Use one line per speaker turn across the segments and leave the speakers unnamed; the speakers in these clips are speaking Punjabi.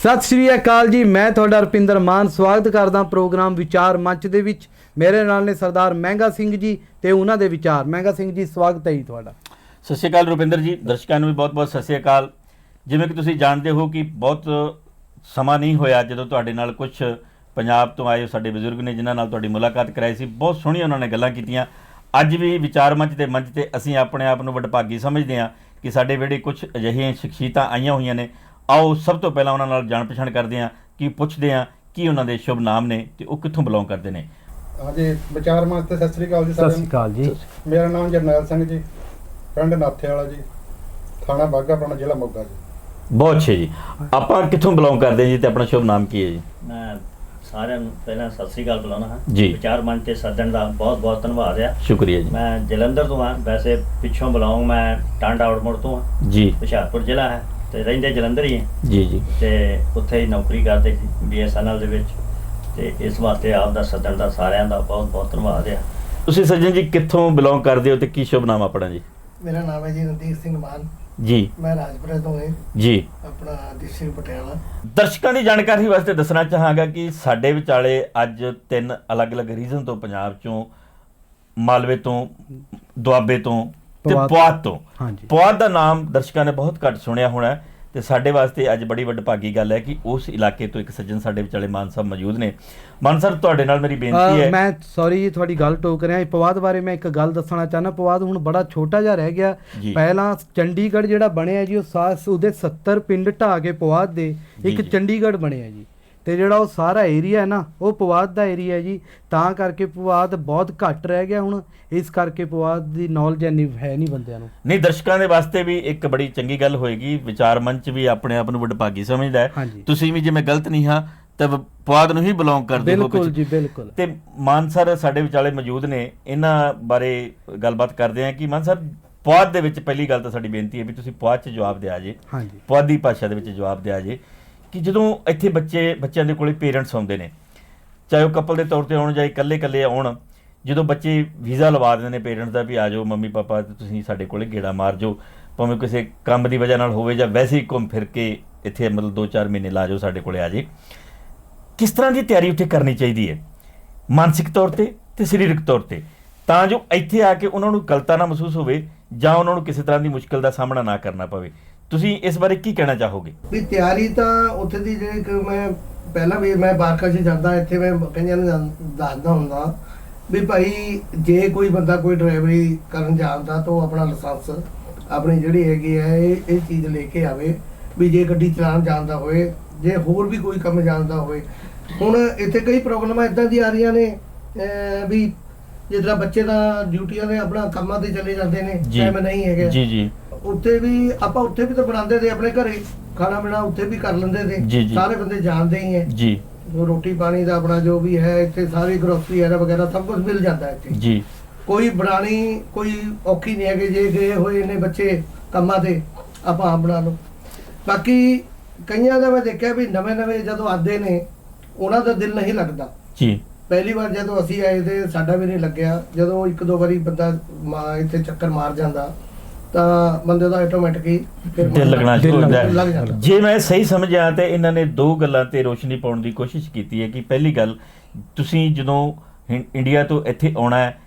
ਸਤਿ ਸ਼੍ਰੀ ਅਕਾਲ ਜੀ, ਮੈਂ ਤੁਹਾਡਾ ਰੁਪਿੰਦਰ ਮਾਨ। ਸਵਾਗਤ ਕਰਦਾ ਪ੍ਰੋਗਰਾਮ ਵਿਚਾਰ ਮੰਚ ਦੇ ਵਿੱਚ। ਮੇਰੇ ਨਾਲ ਨੇ ਸਰਦਾਰ ਮਹਿੰਗਾ ਸਿੰਘ ਜੀ ਤੇ ਉਹਨਾਂ ਦੇ ਵਿਚਾਰ। ਮਹਿੰਗਾ ਸਿੰਘ ਜੀ, ਸਵਾਗਤ ਹੈ ਜੀ ਤੁਹਾਡਾ।
ਸਤਿ ਸ਼੍ਰੀ ਅਕਾਲ ਰੁਪਿੰਦਰ ਜੀ। ਦਰਸ਼ਕਾਂ ਨੂੰ ਵੀ ਬਹੁਤ-ਬਹੁਤ ਸਤਿ ਸ਼੍ਰੀ ਅਕਾਲ। ਜਿਵੇਂ ਕਿ ਤੁਸੀਂ ਜਾਣਦੇ ਹੋ ਕਿ ਬਹੁਤ ਸਮਾਂ ਨਹੀਂ ਹੋਇਆ ਜਦੋਂ ਤੁਹਾਡੇ ਨਾਲ ਕੁਝ ਪੰਜਾਬ ਤੋਂ ਆਏ ਸਾਡੇ ਬਜ਼ੁਰਗ ਨੇ, ਜਿਨ੍ਹਾਂ ਨਾਲ ਤੁਹਾਡੀ ਮੁਲਾਕਾਤ ਕਰਾਈ ਸੀ। ਬਹੁਤ ਸੋਹਣੀਆਂ ਉਹਨਾਂ ਨੇ ਗੱਲਾਂ ਕੀਤੀਆਂ। ਅੱਜ ਵੀ ਵਿਚਾਰ ਮੰਚ ਦੇ ਮੰਚ ਤੇ ਅਸੀਂ ਆਪਣੇ ਆਪ ਨੂੰ ਵਡਭਾਗੀ ਸਮਝਦੇ ਹਾਂ ਕਿ ਸਾਡੇ ਵੇੜੇ ਕੁਝ ਅਜਿਹੀਆਂ ਸ਼ਖਸੀਅਤਾਂ ਆਈਆਂ ਹੋਈਆਂ ਨੇ। ਆਓ ਸਭ ਤੋਂ ਪਹਿਲਾਂ ਉਹਨਾਂ ਨਾਲ ਜਾਣ ਪਛਾਣ ਕਰਦੇ ਹਾਂ ਕਿ ਪੁੱਛਦੇ ਹਾਂ ਕੀ ਉਹਨਾਂ ਦੇ ਸ਼ੁਭ ਨਾਮ ਨੇ ਤੇ ਉਹ ਕਿੱਥੋਂ ਬਿਲੋਂਗ ਕਰਦੇ ਨੇ।
ਹਾਂਜੀ ਵਿਚਾਰ ਮੰਚ ਤੇ ਸਤਿ ਸ੍ਰੀ ਅਕਾਲ ਜੀ ਸਾਰਿਆਂ ਨੂੰ।
ਅਕਾਲ ਜੀ।
ਮੇਰਾ ਨਾਮ ਜਰਨੈਲ ਸਿੰਘ ਜੀ ਪਿੰਡ ਨਾਥੇ ਵਾਲਾ ਜੀ ਥਾਣਾ ਬਾਗਾ ਪੁਰਾਣਾ ਜ਼ਿਲ੍ਹਾ ਮੋਗਾ ਜੀ।
ਬਹੁਤ ਅੱਛੇ ਜੀ। ਆਪਾਂ ਕਿੱਥੋਂ ਬਿਲੋਂਗ ਕਰਦੇ ਹਾਂ ਜੀ ਤੇ ਆਪਣਾ ਸ਼ੁਭ ਨਾਮ ਕੀ ਹੈ ਜੀ?
ਮੈਂ ਸਾਰਿਆਂ ਨੂੰ ਪਹਿਲਾਂ ਸਤਿ ਸ੍ਰੀ ਅਕਾਲ ਬੁਲਾਉਣਾ ਹਾਂ।
ਜੀ।
ਵਿਚਾਰ ਮੰਚ ਤੇ ਸੱਦਣ ਦਾ ਬਹੁਤ ਬਹੁਤ ਧੰਨਵਾਦ ਆ।
ਸ਼ੁਕਰੀਆ ਜੀ।
ਮੈਂ ਜਲੰਧਰ ਤੋਂ ਹਾਂ। ਵੈਸੇ ਪਿੱਛੋਂ ਬੁਲਾਉਂ ਮੈਂ ਟਾਂਡਾ ਆਊਟਮੋੜ ਤੋਂ ਹਾਂ।
ਜੀ।
ਹੁਸ਼ਿਆਰਪੁਰ ਜ਼ਿਲ੍ਹਾ ਹੈ। ਤੇ ਰਹਿੰਦੇ ਜਲੰਧਰ ਹੀ ਹਾਂ।
ਜੀ ਜੀ।
ਤੇ ਉੱਥੇ ਹੀ ਨੌਕਰੀ ਕਰਦੇ ਸੀ ਬੀਐਸਐਨਐਲ ਦੇ ਵਿੱਚ। ਤੇ ਇਸ ਵਾਸਤੇ ਆਪ ਦਾ ਸੱਦਣ ਦਾ ਸਾਰਿਆਂ ਦਾ ਬਹੁਤ ਬਹੁਤ ਧੰਨਵਾਦ ਆ।
ਤੁਸੀਂ ਸੱਜਣ ਜੀ ਕਿੱਥੋਂ ਬਿਲੋਂਗ ਕਰਦੇ ਹੋ ਤੇ ਕੀ ਸ਼ੁਭ ਨਾਮ ਆਪਣਾ ਜੀ?
ਮੇਰਾ ਨਾਮ ਹੈ ਜੀ ਰਣਦੀਪ ਸਿੰਘ ਮਾਨ।
ਜੀ।
ਮੈਂ ਰਾਜਪੁਰੇ ਤੋਂ ਹਾਂ।
ਜੀ।
ਆਪਣਾ ਡਿਸਟ੍ਰਿਕਟ ਪਟਿਆਲਾ।
ਦਰਸ਼ਕਾਂ ਦੀ ਜਾਣਕਾਰੀ ਵਾਸਤੇ ਦੱਸਣਾ ਚਾਹਾਂਗਾ ਕਿ ਸਾਡੇ ਵਿਚਾਲੇ ਅੱਜ ਤਿੰਨ ਅਲੱਗ-ਅਲੱਗ ਰੀਜਨ ਤੋਂ ਪੰਜਾਬ ਚੋਂ ਮਾਲਵੇ ਤੋਂ ਦੁਆਬੇ ਤੋਂ ਤੇ
ਪੁਆਧ।
ਤੋਂ
ਹਾਂਜੀ।
ਪੁਆਧ ਦਾ ਨਾਮ ਦਰਸ਼ਕਾਂ ਨੇ ਬਹੁਤ ਘੱਟ ਸੁਣਿਆ ਹੋਣਾ ਤੇ ਸਾਡੇ ਵਾਸਤੇ ਅੱਜ ਬੜੀ ਵਡਭਾਗੀ ਗੱਲ ਹੈ ਕਿ ਉਸ ਇਲਾਕੇ ਤੋਂ ਇੱਕ ਸੱਜਣ ਸਾਡੇ ਵਿਚਾਲੇ ਮਾਨ ਸਾਹਿਬ ਮੌਜੂਦ ਨੇ। ਮਾਨ ਸਾਹਿਬ ਤੁਹਾਡੇ ਨਾਲ ਮੇਰੀ ਬੇਨਤੀ ਹੈ।
ਮੈਂ ਸੌਰੀ ਜੀ ਤੁਹਾਡੀ ਗੱਲ ਟੋਕ ਰਿਹਾ। ਪਵਾਦ ਬਾਰੇ ਮੈਂ ਇੱਕ ਗੱਲ ਦੱਸਣਾ ਚਾਹਨਾ ਪਵਾਦ ਹੁਣ ਬੜਾ ਛੋਟਾ ਜਿਹਾ ਰਹਿ ਗਿਆ। ਪਹਿਲਾਂ ਚੰਡੀਗੜ੍ਹ ਜਿਹੜਾ ਬਣਿਆ ਜੀ ਉਹ ਸਾਸ ਉਹਦੇ 70 ਪਿੰਡ ਢਾ ਕੇ ਪਵਾਦ ਦੇ। ਇੱਕ। ਚੰਡੀਗੜ੍ਹ ਬਣਿਆ ਜੀ। ਤੇ ਜਿਹੜਾ ਉਹ ਸਾਰਾ ਏਰੀਆ ਹੈ ਨਾ ਉਹ ਪਵਾਦ ਦਾ ਏਰੀਆ ਹੈ ਜੀ। ਤਾਂ ਕਰਕੇ ਪਵਾਦ ਬਹੁਤ ਘੱਟ ਰਹਿ ਗਿਆ ਹੁਣ। ਇਸ ਕਰਕੇ ਪਵਾਦ ਦੀ ਨੌਲੇਜ ਇੰਨੀ ਹੈ ਨਹੀਂ ਬੰਦਿਆਂ ਨੂੰ।
ਨਹੀਂ ਦਰਸ਼ਕਾਂ ਦੇ ਵਾਸਤੇ ਵੀ ਇੱਕ ਬੜੀ ਚੰਗੀ ਗੱਲ ਹੋਏਗੀ। ਵਿਚਾਰ ਮੰਚ ਵੀ ਆਪਣੇ ਆਪ ਨੂੰ ਵਡਭਾਗੀ ਸਮਝਦਾ ਹੈ। ਤੁਸੀਂ ਵੀ ਜਿਵੇਂ ਗਲਤ ਨਹੀਂ ਹਾਂ ਤਾਂ ਪੁਆਧ ਨੂੰ ਹੀ ਬਿਲੋਂਗ ਕਰਦੇ ਹੋ
ਬਿਲਕੁਲ। ਜੀ ਬਿਲਕੁਲ।
ਤੇ ਮਾਨ ਸਰ ਸਾਡੇ ਵਿਚਾਲੇ ਮੌਜੂਦ ਨੇ। ਇਹਨਾਂ ਬਾਰੇ ਗੱਲਬਾਤ ਕਰਦੇ ਹਾਂ ਕਿ ਮਾਨ ਸਰ ਪੁਆਧ ਦੇ ਵਿੱਚ ਪਹਿਲੀ ਗੱਲ ਤਾਂ ਸਾਡੀ ਬੇਨਤੀ ਹੈ ਵੀ ਤੁਸੀਂ ਪੁਆਧ 'ਚ ਜਵਾਬ ਦਿਆ ਜੇ।
ਹਾਂਜੀ।
ਪੁਆਧੀ ਭਾਸ਼ਾ ਦੇ ਵਿੱਚ ਜਵਾਬ ਦਿਆ ਜੇ। ਕਿ ਜਦੋਂ ਇੱਥੇ ਬੱਚੇ, ਬੱਚਿਆਂ ਦੇ ਕੋਲੇ ਪੇਰੈਂਟਸ ਆਉਂਦੇ ਨੇ, ਚਾਹੇ ਉਹ ਕਪਲ ਦੇ ਤੌਰ ਤੇ ਆਉਣ ਜਾਂ ਇਕੱਲੇ ਇਕੱਲੇ ਆਉਣ, ਜਦੋਂ ਬੱਚੇ ਵੀਜ਼ਾ ਲਵਾ ਦਿੰਦੇ ਨੇ ਪੇਰੈਂਟਸ ਦਾ ਵੀ ਆ ਜਾਓ, ਮੰਮੀ ਪਾਪਾ ਤੁਸੀਂ ਸਾਡੇ ਕੋਲੇ ਗੇੜਾ ਮਾਰ ਜਾਓ, ਭਾਵੇਂ ਕਿਸੇ ਕੰਮ ਦੀ ਵਜ੍ਹਾ ਨਾਲ ਹੋਵੇ ਜਾਂ ਵੈਸੇ ਹੀ ਘੁੰਮ ਫਿਰ ਕੇ ਇੱਥੇ ਮਤਲਬ 2-4 ਮਹੀਨੇ ਲਾ ਜਾਓ ਸਾਡੇ ਕੋਲੇ ਆ ਜੇ, ਕਿਸ ਤਰ੍ਹਾਂ ਦੀ ਤਿਆਰੀ ਉੱਥੇ ਕਰਨੀ ਚਾਹੀਦੀ ਹੈ? ਮਾਨਸਿਕ ਤੌਰ ਤੇ ਤੇ ਸਰੀਰਕ ਤੌਰ ਤੇ? ਤਾਂ ਜੋ ਇੱਥੇ ਆ ਕੇ ਉਹਨਾਂ ਨੂੰ ਗਲਤਾ ਨਾ ਮਹਿਸੂਸ ਹੋਵੇ ਜਾਂ ਉਹਨਾਂ ਨੂੰ ਕਿਸੇ ਤਰ੍ਹਾਂ ਦੀ ਮੁਸ਼ਕਲ ਦਾ ਸਾਹਮਣਾ ਨਾ ਕਰਨਾ ਪਵੇ। ਤੁਸੀਂ ਇਸ ਬਾਰੇ ਕੀ ਕਹਿਣਾ ਚਾਹੋਗੇ?
ਵੀ ਤਿਆਰੀ ਤਾਂ ਉੱਥੇ ਦੀ ਜਿਹੜੀ ਕਿ ਮੈਂ ਪਹਿਲਾਂ ਵੀ ਮੈਂ ਬਾਰਕਾ 'ਚ ਜਾਂਦਾ ਇੱਥੇ ਮੈਂ ਕਈਆਂ ਨੂੰ ਜਾਣ- ਦੱਸਦਾ ਹੁੰਦਾ ਵੀ ਭਾਈ ਜੇ ਕੋਈ ਬੰਦਾ ਕੋਈ ਡਰਾਈਵਰੀ ਕਰਨ ਜਾਣਦਾ ਤਾਂ ਉਹ ਆਪਣਾ ਲਾਇਸੈਂਸ ਆਪਣੀ ਜਿਹੜੀ ਹੈਗੀ ਹੈ ਇਹ ਇਹ ਚੀਜ਼ ਲੈ ਕੇ ਆਵੇ ਵੀ ਜੇ ਗੱਡੀ ਚਲਾਉਣ ਜਾਣਦਾ ਹੋਵੇ ਜੇ ਹੋਰ ਵੀ ਕੋਈ ਕੰਮ ਜਾਣਦਾ ਹੋਵੇ। ਹੁਣ ਇੱਥੇ ਕਈ ਪ੍ਰੋਬਲਮਾਂ ਇਦਾਂ ਦੀ ਆ ਰਹੀਆਂ ਨੇ ਅਹ ਵੀ ਜਿਸ ਤਰ੍ਹਾਂ ਬੱਚੇ ਦਾ ਡਿਊਟੀਆਂ ਦੇ ਆਪਣਾ ਕੰਮਾਂ ਤੇ ਚਲੇ ਜਾਂਦੇ ਨੇ ਟਾਈਮ ਨਹੀਂ ਹੈਗਾ।
ਜੀ ਜੀ।
ਉੱਥੇ ਵੀ ਆਪਾਂ ਉੱਥੇ ਵੀ ਤਾਂ ਬਣਾਉਂਦੇ ਤੇ ਆਪਣੇ ਘਰੇ ਖਾਣਾ ਬਣਾ ਉੱਥੇ ਵੀ ਕਰ ਲੈਂਦੇ ਤੇ। ਸਾਰੇ ਬੰਦੇ ਜਾਣਦੇ ਹੀ ਹੈ।
ਜੀ।
ਰੋਟੀ ਪਾਣੀ ਦਾ ਆਪਣਾ ਜੋ ਵੀ ਹੈ ਇੱਥੇ ਸਾਰੀ ਗਰੋਸਰੀ ਵਗੈਰਾ ਵਗੈਰਾ ਸਭ ਕੁਝ ਮਿਲ ਜਾਂਦਾ ਹੈ ਇੱਥੇ।
ਜੀ।
ਕੋਈ ਬਣਾਣੀ ਕੋਈ ਔਖੀ ਨਹੀਂ ਹੈ ਕਿ ਜੇ ਗਏ ਹੋਏ ਨੇ ਬੱਚੇ ਕੰਮਾਂ ਤੇ ਆਪਾਂ ਆਪ ਬਣਾ ਲਓ। ਬਾਕੀ ਕਈਆਂ ਦਾ ਮੈਂ ਦੇਖਿਆ ਵੀ ਨਵੇਂ ਨਵੇਂ ਜਦੋਂ ਆਦੇ ਨੇ ਉਹਨਾਂ ਦਾ ਦਿਲ ਨਹੀਂ ਲੱਗਦਾ।
ਜੀ।
ਪਹਿਲੀ ਵਾਰ ਜਦੋਂ ਅਸੀਂ ਆਏ ਤੇ ਸਾਡਾ ਵੀ ਨਹੀਂ ਲੱਗਿਆ। ਜਦੋਂ ਇੱਕ ਦੋ ਵਾਰੀ ਬੰਦਾ ਇੱਥੇ ਚੱਕਰ ਮਾਰ ਜਾਂਦਾ ਤਾਂ ਬੰਦੇ ਦਾ ਆਟੋਮੈਟਿਕ ਹੀ ਫਿਰ
ਦਿਲ ਲੱਗਣਾ ਸ਼ੁਰੂ
ਲੱਗ
ਹੈ
ਜਾਂਦਾ।
ਜੇ ਮੈਂ ਸਹੀ ਸਮਝਿਆ ਤੇ ਇਹਨਾਂ ਨੇ ਦੋ ਗੱਲਾਂ ਤੇ ਰੋਸ਼ਨੀ ਪਾਉਣ ਦੀ ਕੋਸ਼ਿਸ਼ ਕੀਤੀ ਹੈ ਕਿ ਪਹਿਲੀ ਗੱਲ ਤੁਸੀਂ ਜਦੋਂ ਇੰਡੀਆ ਤੋਂ ਇੱਥੇ ਆਉਣਾ ਹੈ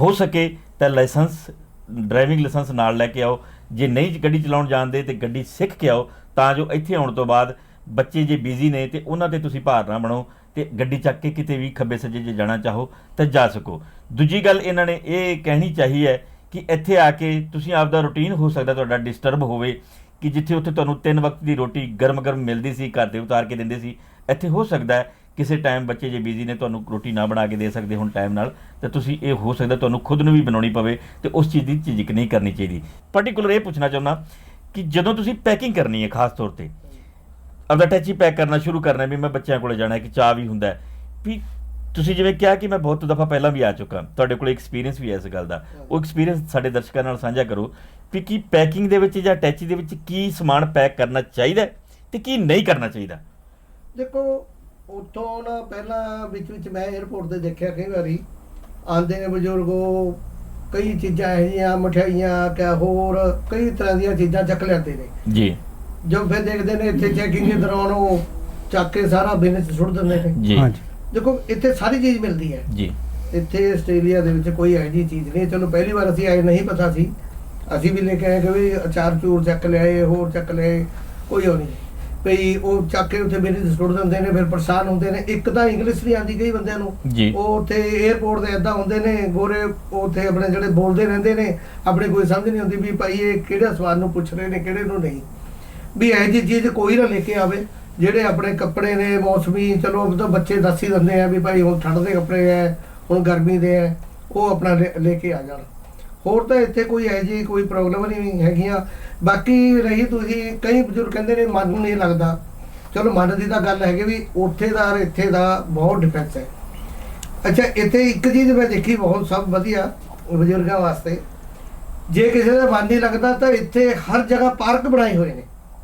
ਹੋ ਸਕੇ ਤਾਂ ਲਾਇਸੈਂਸ ਡਰਾਈਵਿੰਗ ਲਾਇਸੈਂਸ ਨਾਲ ਲੈ ਕੇ ਆਓ। ਜੇ ਨਹੀਂ ਗੱਡੀ ਚਲਾਉਣ ਜਾਣਦੇ ਤੇ ਗੱਡੀ ਸਿੱਖ ਕੇ ਆਓ ਤਾਂ ਜੋ ਇੱਥੇ ਆਉਣ ਤੋਂ ਬਾਅਦ ਬੱਚੇ ਜੇ ਬਿਜ਼ੀ ਨੇ ਤੇ ਉਹਨਾਂ ਤੇ ਤੁਸੀਂ ਭਾਰ ਨਾ ਬਣੋ ਤੇ ਗੱਡੀ ਚੱਕ ਕੇ ਕਿਤੇ ਵੀ ਖੱਬੇ ਸੱਜੇ ਜੇ ਜਾਣਾ ਚਾਹੋ ਤਾਂ ਜਾ ਸਕੋ। ਦੂਜੀ ਗੱਲ ਇਹਨਾਂ ਨੇ ਇਹ ਕਹਿਣੀ ਚਾਹੀ ਹੈ ਕਿ ਇੱਥੇ ਆ ਕੇ ਤੁਸੀਂ ਆਪਦਾ ਰੁਟੀਨ ਹੋ ਸਕਦਾ ਤੁਹਾਡਾ ਡਿਸਟਰਬ ਹੋਵੇ, ਕਿ ਜਿੱਥੇ ਉੱਥੇ ਤੁਹਾਨੂੰ ਤਿੰਨ ਵਕਤ ਦੀ ਰੋਟੀ ਗਰਮ-ਗਰਮ ਮਿਲਦੀ ਸੀ, ਘਰ ਦੇ ਉਤਾਰ ਕੇ ਦਿੰਦੇ ਸੀ, ਇੱਥੇ ਹੋ ਸਕਦਾ ਕਿਸੇ ਟਾਈਮ ਬੱਚੇ ਜੇ ਬਿਜ਼ੀ ਨੇ, ਤੁਹਾਨੂੰ ਰੋਟੀ ਨਾ ਬਣਾ ਕੇ ਦੇ ਸਕਦੇ ਹੁਣ ਟਾਈਮ ਨਾਲ, ਤਾਂ ਤੁਸੀਂ ਇਹ ਹੋ ਸਕਦਾ ਤੁਹਾਨੂੰ ਖੁਦ ਨੂੰ ਵੀ ਬਣਾਉਣੀ ਪਵੇ ਤੇ ਉਸ ਚੀਜ਼ ਦੀ ਝਿਜਕ ਨਹੀਂ ਕਰਨੀ ਚਾਹੀਦੀ। ਪਾਰਟਿਕੂਲਰ ਇਹ ਪੁੱਛਣਾ ਚਾਹੁੰਦਾ ਕਿ ਜਦੋਂ ਤੁਸੀਂ ਪੈਕਿੰਗ ਕਰਨੀ ਹੈ ਖਾਸ ਤੌਰ ਤੇ, ਆਪਦਾ ਟੈਚੀ ਪੈਕ ਕਰਨਾ ਸ਼ੁਰੂ ਕਰਨਾ ਵੀ ਮੈਂ ਬੱਚਿਆਂ ਕੋਲੇ ਜਾਣਾ ਹੈ ਕਿ ਚਾਹ ਵੀ ਹੁੰਦਾ ਵੀ ਤੁਸੀਂ ਜਿਵੇਂ ਕਿਹਾ ਕਿ ਮੈਂ ਬਹੁਤ ਦਫਾ ਪਹਿਲਾਂ ਵੀ ਆ ਚੁੱਕਾ ਤੁਹਾਡੇ ਕੋਲ ਐਕਸਪੀਰੀਅੰਸ ਵੀ ਹੈ ਇਸ ਗੱਲ ਦਾ। ਉਹ ਐਕਸਪੀਰੀਅੰਸ ਸਾਡੇ ਦਰਸ਼ਕਾਂ ਨਾਲ ਸਾਂਝਾ ਕਰੋ ਵੀ ਕੀ ਪੈਕਿੰਗ ਦੇ ਵਿੱਚ ਜਾਂ ਟੈਚੀ ਦੇ ਵਿੱਚ ਕੀ ਸਮਾਨ ਪੈਕ ਕਰਨਾ ਚਾਹੀਦਾ ਤੇ ਕੀ ਨਹੀਂ ਕਰਨਾ ਚਾਹੀਦਾ।
ਦੇਖੋ ਉੱਥੋਂ ਨਾ ਪਹਿਲਾਂ ਵਿੱਚ ਵਿੱਚ ਮੈਂ 에어ਪੋਰਟ ਤੇ ਦੇਖਿਆ ਕਈ ਵਾਰੀ ਆਂਦੇ ਨੇ ਬਜ਼ੁਰਗ ਉਹ ਕਈ ਚੀਜ਼ਾਂ ਇਹੋ ਜਿਹੀਆਂ ਮਠਿਆਈਆਂ ਕਿਆ ਹੋਰ ਕਈ ਤਰ੍ਹਾਂ ਦੀਆਂ ਚੀਜ਼ਾਂ ਚੱਕ ਲੈਂਦੇ ਨੇ।
ਜੀ।
ਜੋ ਫਿਰ ਦੇਖਦੇ ਨੇ ਇੱਥੇ ਚੈਕਿੰਗ ਦੇ ਦੌਰਾਨ ਉਹ ਚੱਕ ਕੇ ਸਾਰਾ ਬਿਜ਼ਨਸ ਸੁੱਟ ਦਿੰਦੇ ਨੇ।
ਜੀ।
ਹਾਂਜੀ।
ਦੇਖੋ ਇੱਥੇ ਸਾਰੀ ਚੀਜ਼ ਮਿਲਦੀ ਹੈ।
ਜੀ।
ਇੱਥੇ ਆਸਟ੍ਰੇਲੀਆ ਦੇ ਵਿੱਚ ਕੋਈ ਜਿਹੀ ਚੀਜ਼ ਨਹੀਂ। ਹੈ। ਚਲੋ ਪਹਿਲੀ ਵਾਰ ਅਸੀਂ ਆਏ ਨਹੀਂ ਪਤਾ ਸੀ। ਅਸੀਂ ਵੀ ਲੈ ਕੇ ਆਏ ਕਿ ਵੀ ਅਚਾਰ ਚੂਰ ਚੱਕ ਲਿਆਏ ਹੋਰ ਚੱਕ ਲਿਆਏ ਕੋਈ ਉਹ ਨਹੀਂ। ਭਈ ਉਹ ਚੱਕ ਕੇ ਉੱਥੇ ਮੇਰੇ ਸੁੱਟ ਦਿੰਦੇ ਨੇ ਫਿਰ ਪਰੇਸ਼ਾਨ ਹੁੰਦੇ ਨੇ। ਇੱਕ ਤਾਂ ਇੰਗਲਿਸ਼ ਨਹੀਂ ਆਉਂਦੀ ਕਈ ਬੰਦਿਆਂ ਨੂੰ।
ਜੀ।
ਉਹ ਉੱਥੇ 에어ਪੋਰਟ ਦੇ ਇਦਾਂ ਹੁੰਦੇ ਨੇ ਗੋਰੇ ਉੱਥੇ ਆਪਣੇ ਜਿਹੜੇ ਬੋਲਦੇ ਰਹਿੰਦੇ ਨੇ ਆਪਣੇ ਕੋਈ ਸਮਝ ਨਹੀਂ ਆਉਂਦੀ ਵੀ ਭਾਈ ਇਹ ਕਿਹੜਾ ਸਵਾਲ ਨੂੰ ਪੁੱਛ ਰਹੇ ਨੇ ਕਿਹੜੇ ਨੂੰ ਨਹੀਂ। ਵੀ ਇਹੋ ਜਿਹੀ ਚੀਜ਼ ਕੋਈ ਨਾ ਲੈ ਕੇ ਆਵੇ। ਜਿਹੜੇ ਆਪਣੇ ਕੱਪੜੇ ਨੇ ਮੌਸਮੀ, ਚਲੋ ਉਹ ਤਾਂ ਬੱਚੇ ਦੱਸ ਹੀ ਦਿੰਦੇ ਆ ਵੀ ਭਾਈ ਹੁਣ ਠੰਡ ਦੇ ਕੱਪੜੇ ਐ, ਹੁਣ ਗਰਮੀ ਦੇ ਐ, ਉਹ ਆਪਣਾ ਲੈ- ਲੈ ਕੇ ਆ ਜਾਣ। ਹੋਰ ਤਾਂ ਇੱਥੇ ਕੋਈ ਇਹੋ ਜਿਹੀ ਕੋਈ ਪ੍ਰੋਬਲਮ ਨਹੀਂ ਹੈਗੀਆਂ। ਬਾਕੀ ਰਹੀ ਤੁਸੀਂ, ਕਈ ਬਜ਼ੁਰਗ ਕਹਿੰਦੇ ਨੇ ਮਨ ਨੂੰ ਨਹੀਂ ਲੱਗਦਾ। ਚਲੋ ਮਨ ਦੀ ਤਾਂ ਗੱਲ ਹੈਗੀ ਵੀ ਉੱਥੇ ਦਾ ਔਰ ਇੱਥੇ ਦਾ ਬਹੁਤ ਡਿਫਰੈਂਸ ਹੈ ਅੱਛਾ, ਇੱਥੇ ਇੱਕ ਚੀਜ਼ ਮੈਂ ਦੇਖੀ ਬਹੁਤ, ਸਭ ਵਧੀਆ ਬਜ਼ੁਰਗਾਂ ਵਾਸਤੇ। ਜੇ ਕਿਸੇ ਦਾ ਮਨ ਨਹੀਂ ਲੱਗਦਾ ਤਾਂ ਇੱਥੇ ਹਰ ਜਗ੍ਹਾ ਪਾਰਕ ਬਣਾਏ ਹੋਏ ਨੇ।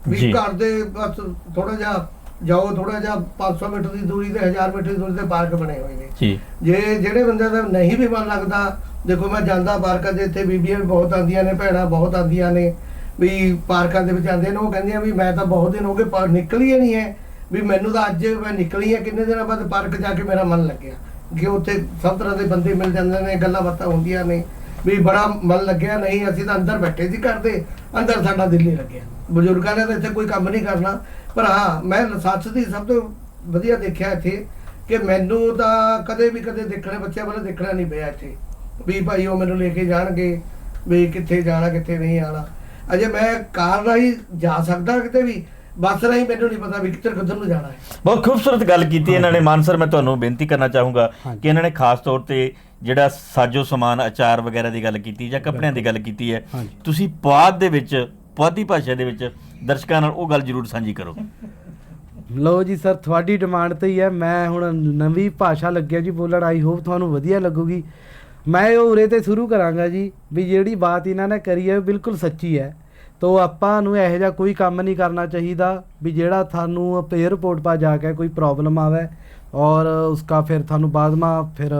ਵੀ
ਜੀ।
ਘਰ ਦੇ ਬਸ ਥੋੜਾ ਜਿਹਾ ਜਾਓ ਥੋੜਾ ਜਿਹਾ 500 ਮੀਟਰ ਦੀ ਦੂਰੀ ਤੇ 1000 ਮੀਟਰ ਦੀ ਦੂਰੀ ਤੇ ਪਾਰਕ ਬਣੇ ਹੋਏ ਨੇ।
ਜੀ।
ਜੇ ਜਿਹੜੇ ਬੰਦੇ ਦਾ ਨਹੀਂ ਵੀ ਮਨ ਲੱਗਦਾ ਦੇਖੋ ਮੈਂ ਜਾਂਦਾ ਪਾਰਕਾਂ ਦੇ ਇੱਥੇ ਬੀਬੀਆਂ ਵੀ ਬਹੁਤ ਆਉਂਦੀਆਂ ਨੇ ਭੈਣਾਂ ਬਹੁਤ ਆਉਂਦੀਆਂ ਨੇ ਵੀ ਪਾਰਕਾਂ ਦੇ ਵਿੱਚ ਆਉਂਦੇ ਨੇ ਉਹ ਕਹਿੰਦੀਆਂ ਵੀ ਮੈਂ ਤਾਂ ਬਹੁਤ ਦਿਨ ਹੋ ਗਏ ਪਾਰ ਨਿਕਲੀ ਹੀ ਨਹੀਂ ਹੈ। ਵੀ ਮੈਨੂੰ ਤਾਂ ਅੱਜ ਮੈਂ ਨਿਕਲੀ ਹੈ ਕਿੰਨੇ ਦਿਨਾਂ ਬਾਅਦ ਪਾਰਕ ਜਾ ਕੇ ਮੇਰਾ ਮਨ ਲੱਗਿਆ। ਕਿ ਉੱਥੇ ਸਭ ਤਰ੍ਹਾਂ ਦੇ ਬੰਦੇ ਮਿਲ ਜਾਂਦੇ ਨੇ ਗੱਲਾਂ ਬਾਤਾਂ ਹੁੰਦੀਆਂ ਨੇ। ਵੀ ਬੜਾ ਮਨ ਲੱਗਿਆ, ਨਹੀਂ, ਅਸੀਂ ਤਾਂ ਅੰਦਰ ਬੈਠੇ ਸੀ ਘਰ ਦੇ, ਅੰਦਰ ਸਾਡਾ ਦਿਲ ਨਹੀਂ ਲੱਗਿਆ। ਬਜ਼ੁਰਗਾਂ ਨੇ ਤਾਂ ਇੱਥੇ ਕੋਈ ਕੰਮ ਨਹੀਂ ਕਰਨਾ। ਪਰ ਹਾਂ, ਮੈਂ ਸੱਚ ਦੀ ਸਭ ਤੋਂ ਵਧੀਆ ਦੇਖਿਆ ਇੱਥੇ ਕਿ ਮੈਨੂੰ ਤਾਂ ਕਦੇ ਵੀ ਕਦੇ ਦੇਖਣੇ, ਬੱਚਿਆਂ ਵੱਲ ਦੇਖਣਾ ਨਹੀਂ ਪਿਆ ਇੱਥੇ। ਵੀ ਭਾਈ ਉਹ ਮੈਨੂੰ ਲੈ ਕੇ ਜਾਣਗੇ, ਵੀ ਕਿੱਥੇ ਜਾਣਾ, ਕਿੱਥੇ ਨਹੀਂ ਆਣਾ ਅਜੇ ਮੈਂ ਕਾਰ ਰਾਹੀਂ ਜਾ ਸਕਦਾ ਕਿਤੇ ਵੀ ਬੱਸ ਰਾਹੀਂ ਮੈਨੂੰ ਨਹੀਂ ਪਤਾ ਵੀ ਕਿੱਧਰ ਕਿੱਧਰ ਨੂੰ ਜਾਣਾ ਹੈ।
ਬਹੁਤ ਖੂਬਸੂਰਤ ਗੱਲ ਕੀਤੀ ਇਹਨਾਂ ਨੇ। ਮਾਨ ਸਰ ਮੈਂ ਤੁਹਾਨੂੰ ਬੇਨਤੀ ਕਰਨਾ ਚਾਹੂੰਗਾ। ਕਿ ਇਹਨਾਂ ਨੇ ਖਾਸ ਤੌਰ ਤੇ ਜਿਹੜਾ ਸਾਜੋ ਸਮਾਨ ਅਚਾਰ ਵਗੈਰਾ ਦੀ ਗੱਲ ਕੀਤੀ ਜਾਂ ਕੱਪੜਿਆਂ ਦੀ ਗੱਲ ਕੀਤੀ ਹੈ। ਤੁਸੀਂ ਪੁਆਧ ਦੇ ਵਿੱਚ ਪੁਆਧੀ ਭਾਸ਼ਾ ਦੇ ਵਿੱਚ ਦਰਸ਼ਕਾਂ ਨਾਲ ਉਹ ਗੱਲ ਜ਼ਰੂਰ ਸਾਂਝੀ ਕਰੋ।
ਲਓ ਜੀ ਸਰ ਤੁਹਾਡੀ ਡਿਮਾਂਡ ਤੇ ਹੀ ਹੈ। ਮੈਂ ਹੁਣ ਨਵੀਂ ਭਾਸ਼ਾ ਲੱਗਿਆ ਜੀ ਬੋਲਣ ਆਈ ਹੋਪ ਤੁਹਾਨੂੰ ਵਧੀਆ ਲੱਗੂਗੀ। ਮੈਂ ਇਹ ਉਰੇ ਤੇ ਸ਼ੁਰੂ ਕਰਾਂਗਾ ਜੀ ਵੀ ਜਿਹੜੀ ਬਾਤ ਇਹਨਾਂ ਨੇ ਕਰੀ ਹੈ ਉਹ ਬਿਲਕੁਲ ਸੱਚੀ ਹੈ। ਤੋ ਆਪਾਂ ਨੂੰ ਇਹੋ ਜਿਹਾ ਕੋਈ ਕੰਮ ਨਹੀਂ ਕਰਨਾ ਚਾਹੀਦਾ ਵੀ ਜਿਹੜਾ ਤੁਹਾਨੂੰ ਏਅਰਪੋਰਟ ਪਾ ਜਾ ਕੇ ਕੋਈ ਪ੍ਰੋਬਲਮ ਆਵੇ ਔਰ ਉਸਕਾ ਫਿਰ ਤੁਹਾਨੂੰ ਬਾਅਦ ਫਿਰ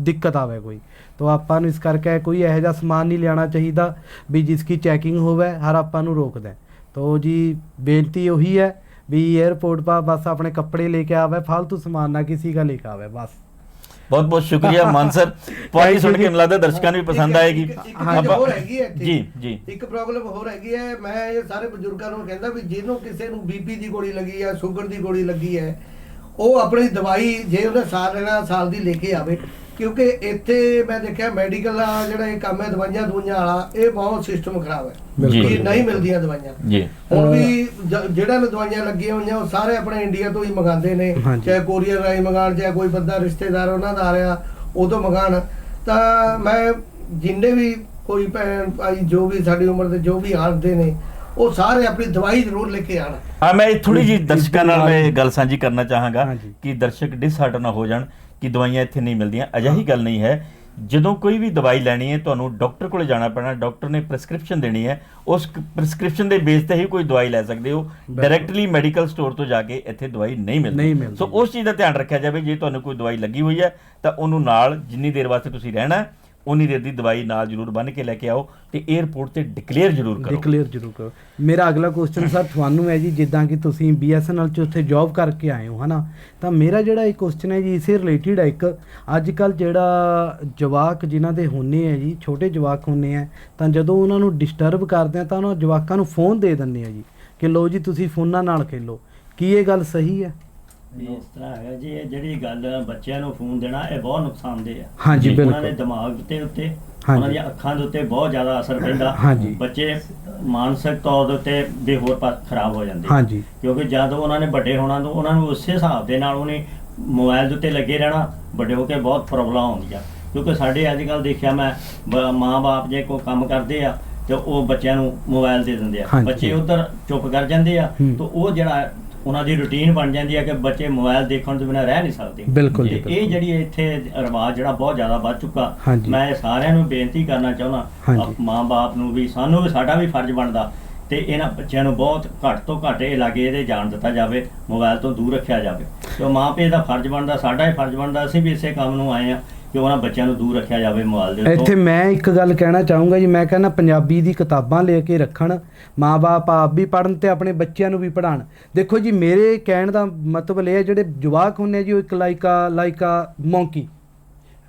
ਦਿੱਕਤ ਆਵੇ ਕੋਈ। ਤੋ ਆਪਾਂ ਨੂੰ ਇਸ ਕਰਕੇ ਕੋਈ ਇਹੋ ਜਿਹਾ ਸਮਾਨ ਨਹੀਂ ਲੈਣਾ ਚਾਹੀਦਾ ਵੀ ਜਿਸ ਕੀ ਚੈਕਿੰਗ ਹੋਵੇ, ਹਰ ਆਪਾਂ ਨੂੰ ਰੋਕ ਰੋਕਦਾ ਤੋ ਜੀ, ਬੇਨਤੀ ਉਹੀ ਹੈ ਵੀ ਏਅਰਪੋਰਟ ਪਾ ਬਸ ਆਪਣੇ ਕੱਪੜੇ ਲੈ ਕੇ ਆਵੇ ਫालतू ਸਮਾਨ ਨਾ ਕਿਸੇ ਦਾ ਲੈ ਕੇ ਆਵੇ, ਬਸ।
ਬਹੁਤ ਬਹੁਤ ਸ਼ੁਕਰੀਆ ਮਾਨ ਸਰ ਪੁਆਧੀ ਸੁਣ ਕੇ ਮਿਲਦਾ ਦਰਸ਼ਕਾਂ ਨੂੰ ਵੀ ਪਸੰਦ ਆਏਗੀ
ਹੋਰ ਹੈਗੀ ਹੈ।
ਜੀ ਜੀ
ਇੱਕ ਪ੍ਰੋਬਲਮ ਹੋਰ ਹੈਗੀ ਹੈ ਮੈਂ ਇਹ ਸਾਰੇ ਬਜ਼ੁਰਗਾਂ ਨੂੰ ਕਹਿੰਦਾ ਵੀ ਜਿਹਨੂੰ ਕਿਸੇ ਨੂੰ ਬੀਪੀ ਦੀ ਗੋਲੀ ਲੱਗੀ ਹੈ ਸ਼ੂਗਰ ਦੀ ਗੋਲੀ ਲੱਗੀ ਹੈ ਉਹ ਆਪਣੀ ਦਵਾਈ ਜੇ ਉਹਨੇ ਸਾਲ ਲੈਣਾ ਸਾਲ ਦੀ ਲੈ ਕੇ ਆਵੇ ਕਿਉਂਕਿ ਇੱਥੇ ਮੈਂ ਦੇਖਿਆ ਮੈਡੀਕਲ ਦਾ ਜਿਹੜਾ ਇਹ ਕੰਮ ਹੈ ਦਵਾਈਆਂ ਦਵਾਈਆਂ ਵਾਲਾ ਇਹ ਬਹੁਤ ਸਿਸਟਮ ਖਰਾਬ ਹੈ। ਕਿ ਨਹੀਂ ਮਿਲਦੀਆਂ ਦਵਾਈਆਂ।
ਜੀ।
ਹੁਣ ਵੀ ਜਿਹੜਾ ਨੂੰ ਦਵਾਈਆਂ ਲੱਗੀਆਂ ਹੋਈਆਂ ਉਹ ਸਾਰੇ ਆਪਣੇ ਇੰਡੀਆ ਤੋਂ ਹੀ ਮੰਗਾਉਂਦੇ ਨੇ। ਚਾਹੇ ਕੋਰੀਅਰ ਰਾਹੀਂ ਮੰਗਾਣ ਚਾਹੇ ਕੋਈ ਬੰਦਾ ਰਿਸ਼ਤੇਦਾਰ ਉਹਨਾਂ ਦਾ ਆ ਰਿਹਾ ਉਹ ਤੋਂ ਮੰਗਾਣ ਤਾਂ ਮੈਂ ਜਿੰਨੇ ਵੀ ਕੋਈ ਭੈਣ ਭਾਈ ਜੋ ਵੀ ਸਾਡੀ ਉਮਰ ਦੇ ਜੋ ਵੀ ਆਉਂਦੇ ਨੇ ਉਹ ਸਾਰੇ ਆਪਣੀ ਦਵਾਈ ਜ਼ਰੂਰ ਲੈ ਕੇ ਆਣ।
ਹਾਂ ਮੈਂ ਥੋੜੀ ਜੀ ਦਰਸ਼ਕਾਂ ਨਾਲ ਮੈਂ ਇਹ ਗੱਲ ਸਾਂਝੀ ਕਰਨਾ ਚਾਹਾਂਗਾ। ਕਿ ਦਰਸ਼ਕ ਡਿਸਹਾਰਟ ਨਾ ਹੋ ਜਾਣ ਕਿ ਦਵਾਈਆਂ ਇੱਥੇ ਨਹੀਂ ਮਿਲਦੀਆਂ। ਅਜਿਹੀ ਗੱਲ ਨਹੀਂ ਹੈ। ਜਦੋਂ ਕੋਈ ਵੀ ਦਵਾਈ ਲੈਣੀ ਹੈ ਤੁਹਾਨੂੰ ਡਾਕਟਰ ਕੋਲੇ ਜਾਣਾ ਪੈਣਾ। ਡਾਕਟਰ ਨੇ ਪ੍ਰੈਸਕ੍ਰਿਪਸ਼ਨ ਦੇਣੀ ਹੈ। ਉਸ ਪ੍ਰੈਸਕ੍ਰਿਪਸ਼ਨ ਦੇ ਬੇਸ ਤੇ ਹੀ ਕੋਈ ਦਵਾਈ ਲੈ ਸਕਦੇ ਹੋ। ਡਾਇਰੈਕਟਲੀ ਮੈਡੀਕਲ ਸਟੋਰ ਤੋਂ ਜਾ ਕੇ ਇੱਥੇ ਦਵਾਈ ਨਹੀਂ ਮਿਲਦੀ।
ਨਹੀਂ ਮਿਲਦੀ।
ਸੋ ਉਸ ਚੀਜ਼ ਦਾ ਧਿਆਨ ਰੱਖਿਆ ਜਾਵੇ। ਜੇ ਤੁਹਾਨੂੰ ਕੋਈ ਦਵਾਈ ਲੱਗੀ ਹੋਈ ਹੈ ਤਾਂ ਉਹਨੂੰ ਨਾਲ ਜਿੰਨੀ ਦੇਰ ਵਾਸਤੇ ਤੁਸੀਂ ਰਹਿਣਾ ਹੈ, ਉਨੀ ਦੇਰ ਦੀ ਦਵਾਈ ਨਾਲ ਜ਼ਰੂਰ ਬੰਨ ਕੇ ਲੈ ਕੇ ਆਓ ਤੇ 에ਅਰਪੋਰਟ ਤੇ ਡਿਕਲੇਅਰ ਜ਼ਰੂਰ ਕਰੋ।
ਡਿਕਲੇਅਰ ਜ਼ਰੂਰ ਕਰੋ। ਮੇਰਾ ਅਗਲਾ ਕੁਐਸਚਨ ਸਰ, ਤੁਹਾਨੂੰ ਹੈ ਜੀ, ਜਿੱਦਾਂ ਕਿ ਤੁਸੀਂ BSNL ਚ ਉੱਥੇ ਜੌਬ ਕਰਕੇ ਆਏ ਹੋ, ਹਨਾ? ਤਾਂ ਮੇਰਾ ਜਿਹੜਾ ਇੱਕ ਕੁਐਸਚਨ ਹੈ ਜੀ, ਇਸੇ ਰਿਲੇਟਡ ਹੈ ਇੱਕ। ਅੱਜ ਕੱਲ ਜਿਹੜਾ ਜਵਾਕ ਜਿਨ੍ਹਾਂ ਦੇ ਹੁੰਨੇ ਆ ਜੀ, ਛੋਟੇ ਜਵਾਕ ਹੁੰਨੇ ਆ, ਤਾਂ ਜਦੋਂ ਉਹਨਾਂ ਨੂੰ ਡਿਸਟਰਬ ਕਰਦੇ ਆ, ਤਾਂ ਉਹਨਾਂ ਜਵਾਕਾਂ ਨੂੰ ਫੋਨ ਦੇ ਦਿੰਦੇ ਆ ਜੀ, ਕਿ ਲਓ ਜੀ, ਤੁਸੀਂ ਫੋਨਾਂ ਨਾਲ ਖੇਲੋ। ਕੀ ਇਹ ਗੱਲ ਸਹੀ ਹੈ?
ਇਸ ਤਰ੍ਹਾਂ ਹੈਗਾ ਜੀ ਇਹ ਜਿਹੜੀ ਗੱਲ ਬੱਚਿਆਂ ਨੂੰ ਫੋਨ ਦੇਣਾ ਇਹ ਬਹੁਤ ਨੁਕਸਾਨਦੇਹ ਹੈ
ਹਾਂਜੀ
ਜੀ,
ਉਹਨਾਂ ਦੇ
ਬਿਲਕੁਲ
ਦਿਮਾਗ ਤੇ ਉੱਤੇ। ਉਹਨਾਂ ਦੀਆਂ ਅੱਖਾਂ ਦੇ ਉੱਤੇ ਬਹੁਤ ਜ਼ਿਆਦਾ ਅਸਰ ਪੈਂਦਾ। ਬੱਚੇ ਮਾਨਸਿਕ ਤੌਰ ਦੇ ਉੱਤੇ ਵੀ ਹੋਰ ਪਾਸੇ ਖਰਾਬ ਹੋ ਜਾਂਦੇ
ਹਾਂਜੀ
ਕਿਉਂਕਿ ਜਦ ਉਹਨਾਂ ਨੇ ਵੱਡੇ ਹੋਣਾ ਤੋਂ ਉਹਨਾਂ ਨੂੰ ਉਸੇ ਹਿਸਾਬ ਦੇ ਨਾਲ ਉਹਨੇ ਮੋਬਾਈਲ ਦੇ ਉੱਤੇ ਲੱਗੇ ਰਹਿਣਾ ਵੱਡੇ ਹੋ ਕੇ ਬਹੁਤ ਪ੍ਰੋਬਲਮ ਆਉਂਦੀਆਂ ਕਿਉਂਕਿ ਸਾਡੇ ਅੱਜ ਕੱਲ ਦੇਖਿਆ ਮੈਂ ਮਾਂ-ਬਾਪ ਜੇ ਕੋਈ ਕੰਮ ਕਰਦੇ ਆ ਤੇ ਉਹ ਬੱਚਿਆਂ ਨੂੰ ਮੋਬਾਈਲ ਦੇ ਦਿੰਦੇ ਆ। ਬੱਚੇ ਉਧਰ ਚੁੱਪ ਕਰ ਜਾਂਦੇ ਆ। ਤਾਂ ਉਹ ਜਿਹੜਾ ਉਹਨਾਂ ਦੀ ਰੁਟੀਨ ਬਣ ਜਾਂਦੀ ਆ ਕਿ ਬੱਚੇ ਮੋਬਾਈਲ ਦੇਖਣ ਤੋਂ ਬਿਨਾਂ ਰਹਿ ਨਹੀਂ ਸਕਦੇ
ਬਿਲਕੁਲ ਜੀ।
ਇਹ ਜਿਹੜੀ ਇੱਥੇ ਰਿਵਾਜ ਜਿਹੜਾ ਬਹੁਤ ਜ਼ਿਆਦਾ ਵੱਧ ਚੁੱਕਾ। ਮੈਂ ਸਾਰਿਆਂ ਨੂੰ ਬੇਨਤੀ ਕਰਨਾ ਚਾਹੁੰਦਾ। ਮਾਂ-ਬਾਪ ਨੂੰ ਵੀ ਸਾਨੂੰ ਵੀ ਸਾਡਾ ਵੀ ਫਰਜ਼ ਬਣਦਾ ਤੇ ਇਹਨਾਂ ਬੱਚਿਆਂ ਨੂੰ ਬਹੁਤ ਘੱਟ ਤੋਂ ਘੱਟ ਇਹ ਲਾਗੇ ਇਹਦੇ ਜਾਣ ਦਿੱਤਾ ਜਾਵੇ ਮੋਬਾਈਲ ਤੋਂ ਦੂਰ ਰੱਖਿਆ ਜਾਵੇ ਤੇ ਮਾਂ ਪਿਓ ਦਾ ਫਰਜ਼ ਬਣਦਾ ਸਾਡਾ ਹੀ ਫਰਜ਼ ਬਣਦਾ ਅਸੀਂ ਵੀ ਇਸੇ ਕੰਮ ਨੂੰ ਆਏ ਆ ਕਿ ਉਹਨਾਂ ਬੱਚਿਆਂ ਨੂੰ ਦੂਰ ਰੱਖਿਆ ਜਾਵੇ ਮੋਬਾਈਲ ਦੇ
ਇੱਥੇ ਮੈਂ ਇੱਕ ਗੱਲ ਕਹਿਣਾ ਚਾਹੂੰਗਾ ਜੀ, ਮੈਂ ਕਹਿੰਦਾ ਪੰਜਾਬੀ ਦੀ ਕਿਤਾਬਾਂ ਲੈ ਕੇ ਰੱਖਣ ਮਾਪੇ ਆਪ ਵੀ ਪੜਨ ਤੇ ਆਪਣੇ ਬੱਚਿਆਂ ਨੂੰ ਵੀ ਪੜਾਣ ਦੇਖੋ ਜੀ, ਮੇਰੇ ਕਹਿਣ ਦਾ ਮਤਲਬ ਇਹ ਹੈ, ਜਿਹੜੇ ਜਵਾਕ ਹੁੰਨੇ ਆ ਜੀ, ਉਹ ਇੱਕ ਲਾਇਕਾ ਲਾਇਕਾ ਮੌਂਕੀ।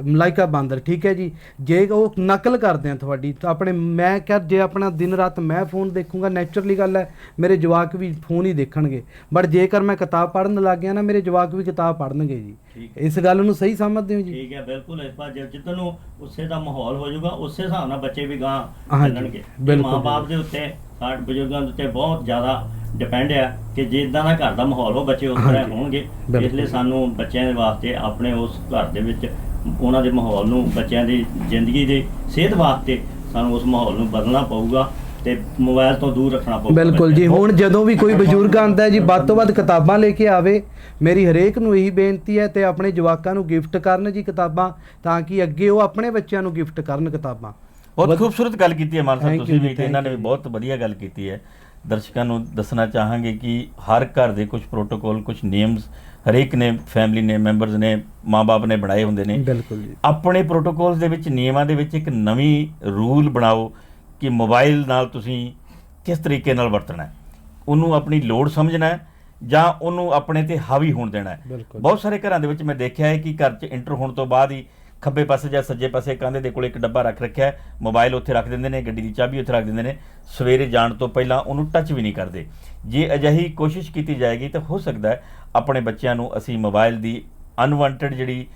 ਲਾਈਕਾ ਬਾਂਦਰ ਠੀਕ ਹੈ ਜੀ? ਜੇ ਉਹ ਨਕਲ ਕਰਦੇ ਆ ਤੁਹਾਡੀ ਤਾਂ ਆਪਣੇ ਮੈਂ ਕਿਹਾ ਜੇ ਆਪਣਾ ਦਿਨ ਰਾਤ ਮੈਂ ਫੋਨ ਦੇਖੂੰਗਾ ਨੇਚਰਲੀ ਗੱਲ ਹੈ ਮੇਰੇ ਜਵਾਕ ਵੀ ਫੋਨ ਹੀ ਦੇਖਣਗੇ। ਬਟ ਜੇਕਰ ਮੈਂ ਕਿਤਾਬ ਪੜਨ ਲੱਗ ਗਿਆ ਨਾ ਮੇਰੇ ਜਵਾਕ ਵੀ ਕਿਤਾਬ ਪੜਨਗੇ ਜੀ। ਇਸ ਗੱਲ ਨੂੰ ਸਹੀ ਸਮਝਦੇ ਹੋ ਜੀ?
ਠੀਕ ਹੈ ਬਿਲਕੁਲ ਇਸ ਪਰ ਜਿੱਦਨ ਨੂੰ ਉਸੇ ਦਾ ਮਾਹੌਲ ਹੋ ਜਾਊਗਾ ਉਸੇ ਹਿਸਾਬ ਨਾਲ ਬੱਚੇ ਵੀ ਗਾਂ ਚੱਲਣਗੇ। ਮਾਂ-ਬਾਪ ਦੇ ਉੱਤੇ ਸਾਡੇ ਬਜ਼ੁਰਗਾਂ ਦੇ ਉੱਤੇ ਬਹੁਤ ਜ਼ਿਆਦਾ ਡਿਪੈਂਡ ਆ ਕਿ ਜੇ ਇਦਾਂ ਦਾ ਘਰ ਦਾ ਮਾਹੌਲ ਹੋ ਬੱਚੇ ਉਸ ਤਰ੍ਹਾਂ ਹੋਣਗੇ। ਇਸ। ਲਈ ਸਾਨੂੰ ਬੱਚਿਆਂ ਦੇ ਵਾਸਤੇ ਆਪਣੇ ਉਸ ਘਰ ਦੇ ਵਿੱਚ ਉਹਨਾਂ ਦੇ ਮਾਹੌਲ ਨੂੰ ਬੱਚਿਆਂ ਦੀ ਜ਼ਿੰਦਗੀ ਦੀ ਸਿਹਤ ਵਾਸਤੇ ਸਾਨੂੰ ਉਸ ਮਾਹੌਲ ਨੂੰ ਬਦਲਣਾ ਪਊਗਾ ਤੇ ਮੋਬਾਈਲ ਤੋਂ ਦੂਰ ਰੱਖਣਾ ਪਊਗਾ
ਬਿਲਕੁਲ ਜੀ। ਹੁਣ ਜਦੋਂ ਵੀ ਕੋਈ ਬਜ਼ੁਰਗ ਆਂਦਾ ਹੈ ਜੀ ਵੱਧ ਤੋਂ ਵੱਧ ਕਿਤਾਬਾਂ ਲੈ ਕੇ ਆਵੇ ਮੇਰੀ ਹਰੇਕ ਨੂੰ ਇਹੀ ਬੇਨਤੀ ਹੈ ਤੇ ਆਪਣੇ ਜਵਾਕਾਂ ਨੂੰ ਗਿਫਟ ਕਰਨ ਜੀ ਕਿਤਾਬਾਂ ਤਾਂ ਕਿ ਅੱਗੇ ਉਹ ਆਪਣੇ ਬੱਚਿਆਂ ਨੂੰ ਗਿਫਟ ਕਰਨ ਕਿਤਾਬਾਂ
ਬਹੁਤ ਖੂਬਸੂਰਤ ਗੱਲ ਕੀਤੀ ਹੈ ਮਾਨ ਸਾਹਿਬ ਤੁਸੀਂ ਵੀ ਤੇ ਇਹਨਾਂ ਨੇ ਵੀ। ਬਹੁਤ ਵਧੀਆ ਗੱਲ ਕੀਤੀ ਹੈ ਦਰਸ਼ਕਾਂ ਨੂੰ ਦੱਸਣਾ ਚਾਹਾਂਗੇ ਕਿ ਹਰ ਘਰ ਦੇ ਕੁਝ ਪ੍ਰੋਟੋਕੋਲ ਕੁਝ ਨਿਯਮਸ ਹਰੇਕ ਨੇ ਫੈਮਿਲੀ ਨੇ ਮੈਂਬਰਸ ਨੇ ਮਾਪੇ ਨੇ ਬਣਾਏ ਹੁੰਦੇ ਨੇ।
ਬਿਲਕੁਲ ਜੀ।
ਆਪਣੇ ਪ੍ਰੋਟੋਕੋਲਸ ਦੇ ਵਿੱਚ ਨਿਯਮਾਂ ਦੇ ਵਿੱਚ ਇੱਕ ਨਵੀਂ ਰੂਲ ਬਣਾਓ ਕਿ ਮੋਬਾਈਲ ਨਾਲ ਤੁਸੀਂ ਕਿਸ ਤਰੀਕੇ ਨਾਲ ਵਰਤਣਾ ਹੈ। ਉਹਨੂੰ ਆਪਣੀ ਲੋੜ ਸਮਝਣਾ ਹੈ ਜਾਂ ਉਹਨੂੰ ਆਪਣੇ ਤੇ ਹਾਵੀ ਹੋਣ ਦੇਣਾ ਹੈ। ਬਹੁਤ ਸਾਰੇ ਘਰਾਂ ਦੇ ਵਿੱਚ ਮੈਂ ਦੇਖਿਆ ਹੈ ਕਿ ਘਰ 'ਚ ਇੰਟਰ ਹੋਣ ਤੋਂ ਬਾਅਦ ਹੀ ਖੱਬੇ ਪਾਸੇ ਜਾਂ ਸੱਜੇ ਪਾਸੇ ਕੰਧੇ ਦੇ ਕੋਲ ਇੱਕ ਡੱਬਾ ਰੱਖ ਰੱਖਿਆ ਹੈ। ਮੋਬਾਈਲ ਉੱਥੇ ਰੱਖ ਦਿੰਦੇ ਨੇ, ਗੱਡੀ ਦੀ ਚਾਬੀ ਉੱਥੇ ਰੱਖ ਦਿੰਦੇ ਨੇ। ਸਵੇਰੇ ਜਾਣ ਤੋਂ ਪਹਿਲਾਂ ਉਹਨੂੰ ਟੱਚ ਵੀ ਨਹੀਂ ਕਰਦੇ। ਜੇ ਅਜਿਹੀ ਕੋਸ਼ਿਸ਼ ਕੀਤੀ ਜਾਏਗੀ ਤਾਂ ਹੋ ਸਕਦਾ ਹੈ ਆਪਣੇ ਬੱਚਿਆਂ ਨੂੰ ਅਸੀਂ ਮੋਬਾਈਲ ਦੀ ਅਨਵਾਂਟਡ ਜਿਹੜੀ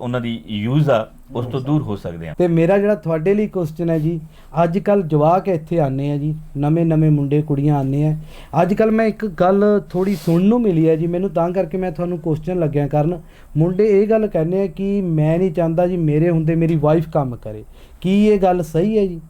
ਉਹਨਾਂ ਦੀ ਯੂਜ਼ ਆ ਉਸ ਤੋਂ ਦੂਰ ਹੋ ਸਕਦੇ ਹਾਂ
ਤੇ ਮੇਰਾ ਜਿਹੜਾ ਤੁਹਾਡੇ ਲਈ ਕੁਐਸਚਨ ਹੈ ਜੀ ਅੱਜ ਕੱਲ ਜਵਾਕ ਇੱਥੇ ਆਨੇ ਆ ਜੀ ਨਵੇਂ ਨਵੇਂ ਮੁੰਡੇ ਕੁੜੀਆਂ ਆਨੇ ਆ। ਅੱਜ ਕੱਲ ਮੈਂ ਇੱਕ ਗੱਲ ਥੋੜੀ ਸੁਣਨ ਨੂੰ ਮਿਲੀ ਹੈ ਜੀ ਮੈਨੂੰ ਤਾਂ ਕਰਕੇ ਮੈਂ ਤੁਹਾਨੂੰ ਕੁਐਸਚਨ ਲੱਗਿਆ ਕਰਨ। ਮੁੰਡੇ ਇਹ ਗੱਲ ਕਹਿੰਦੇ ਆ ਕਿ ਮੈਂ ਨਹੀਂ ਚਾਹੁੰਦਾ ਜੀ ਮੇਰੇ ਹੁੰਦੇ ਮੇਰੀ ਵਾਈਫ ਕੰਮ ਕਰੇ। ਕੀ ਇਹ ਗੱਲ ਸਹੀ ਹੈ ਜੀ?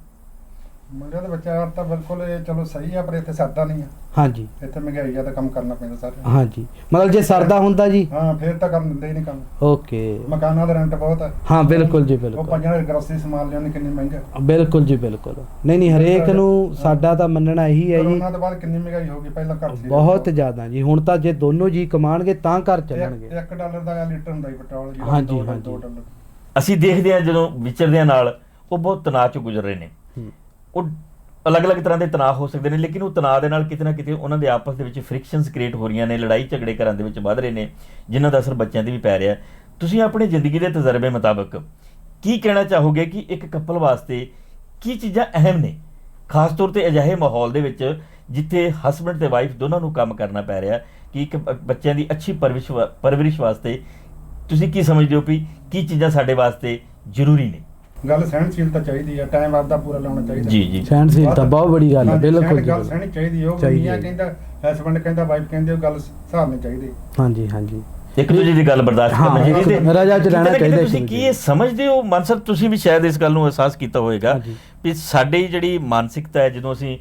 ਮੁੰਡਿਆਂ ਦੇ ਵਿਚਾਰ ਤਾਂ ਬਿਲਕੁਲ ਇਹ ਚਲੋ ਸਹੀ ਆ ਪਰ ਇੱਥੇ ਸਰਦਾ ਨਹੀਂ ਆ।
ਹਾਂਜੀ।
ਇੱਥੇ ਮਹਿੰਗਾਈ ਆ ਤਾਂ ਕੰਮ ਕਰਨਾ ਪੈਂਦਾ ਸਾਰੇ
ਹਾਂਜੀ। ਮਤਲਬ ਜੇ ਸਰਦਾ ਹੁੰਦਾ ਜੀ?
ਹਾਂ ਫੇਰ ਤਾਂ ਕਰਨ ਦਿੰਦੇ ਹੀ ਨਹੀਂ ਕੰਮ।
ਓਕੇ।
ਮਕਾਨਾਂ ਦਾ ਰੈਂਟ ਬਹੁਤ ਹੈ।
ਹਾਂ ਬਿਲਕੁਲ ਜੀ
ਉਹ
ਬਿਲਕੁਲ
ਪੰਜਾਂ ਦੇ ਗਰੋਸਰੀ ਸਮਾਨ ਲਿਆਉਣੇ ਕਿੰਨੇ ਮਹਿੰਗੇ।
ਬਿਲਕੁਲ ਜੀ ਬਿਲਕੁਲ। ਨਹੀਂ ਨਹੀਂ ਹਰੇਕ ਨੂੰ ਸਾਡਾ ਤਾਂ ਮੰਨਣਾ ਇਹੀ ਹੈ ਜੀ।
ਕਰੋਨਾ ਤੋਂ ਬਾਅਦ ਕਿੰਨੀ ਮਹਿੰਗਾਈ ਹੋ ਗਈ ਪਹਿਲਾਂ ਘੱਟ ਸੀ।
ਬਹੁਤ ਜ਼ਿਆਦਾ ਜੀ। ਹੁਣ ਤਾਂ ਜੇ ਦੋਨੋਂ ਜੀ ਕਮਾਣਗੇ ਤਾਂ ਘਰ ਚੱਲਣਗੇ।
1 ਡਾਲਰ ਦਾ ਲੀਟਰ ਹੁੰਦਾ ਸੀ ਪੈਟਰੋਲ ਜਿਹੜਾ
ਹਾਂਜੀ, ਹਾਂਜੀ।
ਡਾਲਰ।
ਅਸੀਂ ਦੇਖਦੇ ਹਾਂ ਜਦੋਂ ਵਿਚਰਦਿਆਂ ਨਾਲ ਉਹ ਬਹੁਤ ਤਣਾਅ ਚੋਂ ਗੁਜ਼ਰ ਰਹੇ ਨੇ।
ਹੂੰ।
ਉਹ ਅਲੱਗ-ਅਲੱਗ ਤਰ੍ਹਾਂ ਦੇ ਤਣਾਅ ਹੋ ਸਕਦੇ ਨੇ, ਲੇਕਿਨ ਉਹ ਤਣਾਅ ਦੇ ਨਾਲ ਕਿਤੇ ਨਾ ਕਿਤੇ ਉਹਨਾਂ ਦੇ ਆਪਸ ਦੇ ਵਿੱਚ ਫ੍ਰਿਕਸ਼ਨਸ ਕ੍ਰੀਏਟ ਹੋ ਰਹੀਆਂ ਨੇ, ਲੜਾਈ ਝਗੜੇ ਘਰਾਂ ਦੇ ਵਿੱਚ ਵੱਧ ਰਹੇ ਨੇ, ਜਿਨ੍ਹਾਂ ਦਾ ਅਸਰ ਬੱਚਿਆਂ ਤੇ ਵੀ ਪੈ ਰਿਹਾ। ਤੁਸੀਂ ਆਪਣੀ ਜ਼ਿੰਦਗੀ ਦੇ ਤਜਰਬੇ ਮੁਤਾਬਕ ਕੀ ਕਹਿਣਾ ਚਾਹੋਗੇ ਕਿ ਇੱਕ ਕਪਲ ਵਾਸਤੇ ਕੀ ਚੀਜ਼ਾਂ ਅਹਿਮ ਨੇ? ਖਾਸ ਤੌਰ ਤੇ ਅਜਿਹੇ ਮਾਹੌਲ ਦੇ ਵਿੱਚ ਜਿੱਥੇ ਹਸਬੰਡ ਤੇ ਵਾਈਫ ਦੋਨਾਂ ਨੂੰ ਕੰਮ ਕਰਨਾ ਪੈ ਰਿਹਾ, ਕਿ ਇੱਕ ਬੱਚਿਆਂ ਦੀ ਅੱਛੀ ਪਰਵਰਿਸ਼ ਵਾ- ਪਰਵਰਿਸ਼ ਵਾਸਤੇ ਤੁਸੀਂ ਕੀ ਸਮਝਦੇ ਹੋ ਵੀ ਕੀ ਚੀਜ਼ਾਂ ਸਾਡੇ ਵਾਸਤੇ ਜ਼ਰੂਰੀ ਨੇ?
ਗੱਲ ਸਹਿਣਸ਼ੀਲਤਾ ਚਾਹੀਦੀ ਆ ਟਾਈਮ ਆਪਦਾ ਪੂਰਾ ਲਾਉਣਾ ਚਾਹੀਦਾ।
ਜੀ ਜੀ।
ਸਹਿਣਸ਼ੀਲਤਾ ਬਹੁਤ ਬੜੀ ਗੱਲ ਹੈ ਬਿਲਕੁਲ ਜੀ
ਗੱਲ ਸਹਿਣੀ ਚਾਹੀਦੀ ਉਹ ਮੀਆਂ। ਕਹਿੰਦਾ ਹਸਬੰਡ ਕਹਿੰਦਾ ਵਾਈਫ ਕਹਿੰਦੀ ਉਹ ਗੱਲ ਨਾਲ ਚਾਹੀਦੀ।
ਹਾਂਜੀ ਹਾਂਜੀ।
ਇੱਕ ਦੂਜੇ ਦੀ ਗੱਲ ਬਰਦਾਸ਼ਤ ਕਰਨਾ ਚਾਹੀਦੀ।
ਇੱਕ ਰਜਾ 'ਚ ਰਹਿਣਾ ਚਾਹੀਦਾ
ਤੁਸੀਂ ਕੀ ਇਹ ਸਮਝਦੇ ਹੋ? ਮਨਸਰ ਤੁਸੀਂ ਵੀ ਸ਼ਾਇਦ ਇਸ ਗੱਲ ਨੂੰ ਅਹਿਸਾਸ ਕੀਤਾ ਹੋਵੇਗਾ। ਵੀ ਸਾਡੀ ਜਿਹੜੀ ਮਾਨਸਿਕਤਾ ਹੈ ਜਦੋਂ ਅਸੀਂ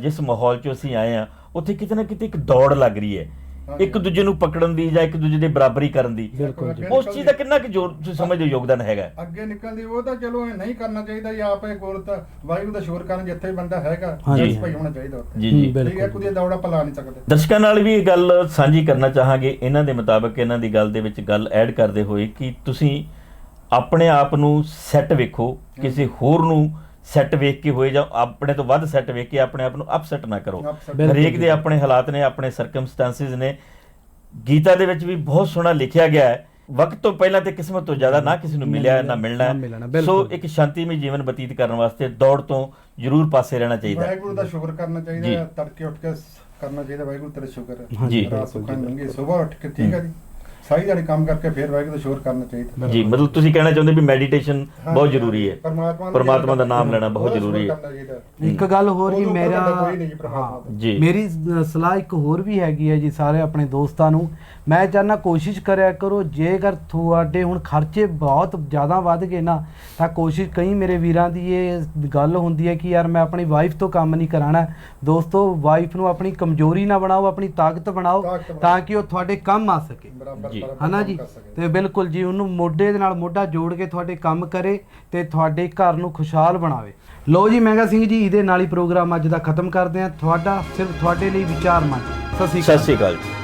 ਜਿਸ ਮਾਹੌਲ 'ਚ ਅਸੀਂ ਆਏ ਆ ਉੱਥੇ ਕਿਤੇ ਨਾ ਕਿਤੇ ਇੱਕ ਦੌੜ ਲੱਗ ਰਹੀ ਹੈ। ਇੱਕ ਦੂਜੇ ਨੂੰ ਪਕੜਨ ਦੀ ਜਾਂ ਇੱਕ ਦੂਜੇ ਦੀ ਬਰਾਬਰੀ ਕਰਨ ਦੀ।
ਬਿਲਕੁਲ ਜੀ।
ਉਸ ਚੀਜ਼ ਦਾ ਕਿੰਨਾ ਕਿ ਜ਼ੋਰ ਤੁਸੀਂ ਸਮਝਦੇ ਹੋ ਯੋਗਦਾਨ ਹੈਗਾ?
ਅੱਗੇ ਨਿਕਲਦੀ ਉਹ ਤਾਂ ਚਲੋ ਇਹ ਨਹੀਂ ਕਰਨਾ ਚਾਹੀਦਾ ਜਾਂ ਆਪੇ ਤਾਂ ਵਾਹਿਗੁਰੂ ਦਾ ਸ਼ੁਕਰ ਕਰਨ ਜਿੱਥੇ ਵੀ ਬੰਦਾ ਹੈਗਾ
ਹਾਂਜੀ,
ਉਸ ਭਾਈ ਹੋਣਾ ਚਾਹੀਦਾ ਉੱਥੇ।
ਜੀ
ਹੂੰ,
ਜੀ।
ਬਿਲਕੁਲ।
ਠੀਕ ਹੈ ਕੁਦੀ ਦੌੜਾ ਪਲਾ ਨਹੀਂ ਸਕਦੇ।
ਦਰਸ਼ਕਾਂ ਨਾਲ ਵੀ ਇਹ ਗੱਲ ਸਾਂਝੀ ਕਰਨਾ ਚਾਹਾਂਗੇ। ਇਹਨਾਂ ਦੇ ਮੁਤਾਬਕ ਇਹਨਾਂ ਦੀ ਗੱਲ ਦੇ ਵਿੱਚ ਗੱਲ ਐਡ ਕਰਦੇ ਹੋਏ ਕਿ ਤੁਸੀਂ ਆਪਣੇ ਆਪ ਨੂੰ ਸੈੱਟ ਵੇਖੋ ਕਿਸੇ ਹੋਰ ਨੂੰ ਸੈੱਟ ਵੇਖ ਕੇ ਹੋਏ ਜਾਂ ਆਪਣੇ ਤੋਂ ਵੱਧ ਸੈੱਟ ਵੇਖ ਕੇ ਆਪਣੇ ਆਪ ਨੂੰ ਅਪਸੈਟ ਨਾ ਕਰੋ ਹਰੇਕ। ਦੇ ਆਪਣੇ ਹਾਲਾਤ ਨੇ ਆਪਣੇ ਸਰਕਮਸਟੈਂਸਿਸ ਨੇ ਗੀਤਾ ਦੇ ਵਿੱਚ ਵੀ ਬਹੁਤ ਸੋਹਣਾ ਲਿਖਿਆ ਗਿਆ ਹੈ ਵਕਤ ਤੋਂ ਪਹਿਲਾਂ ਤੇ ਕਿਸਮਤ ਤੋਂ ਜ਼ਿਆਦਾ ਨਾ ਕਿਸੇ ਨੂੰ ਮਿਲਿਆ ਨਾ ਮਿਲਣਾ। ਸੋ ਇੱਕ ਸ਼ਾਂਤੀਮਈ ਜੀਵਨ ਬਤੀਤ ਕਰਨ ਵਾਸਤੇ ਦੌੜ ਤੋਂ ਜ਼ਰੂਰ ਪਾਸੇ ਰਹਿਣਾ ਚਾਹੀਦਾ ਹੈ।
ਵਾਹਿਗੁਰੂ ਦਾ ਸ਼ੁਕਰ ਕਰਨਾ। ਚਾਹੀਦਾ ਹੈ, ਤੜਕੇ ਉੱਠ ਕੇ ਕਰਨਾ ਚਾਹੀਦਾ ਵਾਹਿਗੁਰੂ ਤੇਰਾ ਸ਼ੁਕਰ ਹੈ
ਹਾਂਜੀ,
ਜੀ।
ਰਾਤ ਸੁੱਖਾਂ ਲੰਘੀ ਸਵੇਰ ਉੱਠ ਕੇ ਠੀਕ ਹੈ ਜੀ ਸਾਰੀ ਦਿਹਾੜੀ ਕੰਮ ਕਰਕੇ ਫਿਰ ਵਾਹਿਗੁਰੂ ਦਾ ਸ਼ੁਕਰ ਕਰਨਾ ਚਾਹੀਦਾ।
ਜੀ ਮਤਲਬ ਤੁਸੀਂ ਕਹਿਣਾ ਚਾਹੁੰਦੇ ਵੀ ਮੈਡੀਟੇਸ਼ਨ ਬਹੁਤ ਜ਼ਰੂਰੀ ਹੈ।
ਪਰਮਾਤਮਾ ਦਾ
ਪਰਮਾਤਮਾ ਦਾ ਨਾਮ ਲੈਣਾ ਬਹੁਤ ਜ਼ਰੂਰੀ ਹੈ।
ਇੱਕ ਗੱਲ ਹੋਰ ਜੀ ਮੇਰਾ
ਜੀ।
ਮੇਰੀ ਸਲਾਹ ਇੱਕ ਹੋਰ ਵੀ ਹੈਗੀ ਹੈ ਜੀ ਸਾਰੇ ਆਪਣੇ ਦੋਸਤਾਂ ਨੂੰ ਮੈਂ ਚਾਹਨਾ ਕੋਸ਼ਿਸ਼ ਕਰਿਆ ਕਰੋ ਜੇਕਰ ਤੁਹਾਡੇ ਹੁਣ ਖਰਚੇ ਬਹੁਤ ਜ਼ਿਆਦਾ ਵੱਧ ਗਏ ਨਾ ਤਾਂ ਕੋਸ਼ਿਸ਼ ਕਈ ਮੇਰੇ ਵੀਰਾਂ ਦੀ ਇਹ ਗੱਲ ਹੁੰਦੀ ਹੈ ਕਿ ਯਾਰ ਮੈਂ ਆਪਣੀ ਵਾਈਫ ਤੋਂ ਕੰਮ ਨਹੀਂ ਕਰਾਣਾ ਦੋਸਤੋ ਵਾਈਫ ਨੂੰ ਆਪਣੀ ਕਮਜ਼ੋਰੀ ਨਾ ਬਣਾਓ ਆਪਣੀ ਤਾਕਤ ਬਣਾਓ। ਤਾਂ ਕਿ ਉਹ ਤੁਹਾਡੇ ਕੰਮ ਆ ਸਕੇ। ਹਨਾ ਜੀ। ਤੇ ਬਿਲਕੁਲ ਜੀ ਉਹਨੂੰ ਮੋਢੇ ਦੇ ਨਾਲ ਮੋਢਾ ਜੋੜ ਕੇ ਤੁਹਾਡੇ ਕੰਮ ਕਰੇ ਤੇ ਤੁਹਾਡੇ ਘਰ ਨੂੰ ਖੁਸ਼ਹਾਲ ਬਣਾਵੇ। ਲੋ ਜੀ ਮਹਿੰਗਾ ਸਿੰਘ ਜੀ ਇਹਦੇ ਨਾਲ ਹੀ ਪ੍ਰੋਗਰਾਮ ਅੱਜ ਦਾ ਖਤਮ ਕਰਦੇ ਹਾਂ। ਤੁਹਾਡਾ ਸਿਰਫ ਤੁਹਾਡੇ ਲਈ ਵਿਚਾਰ ਮੰਚ। ਸਤਿ ਸ਼੍ਰੀ
ਸਤਿ
ਅਕਾਲ
ਸ਼੍ਰੀ ਅਕਾਲ ਜੀ।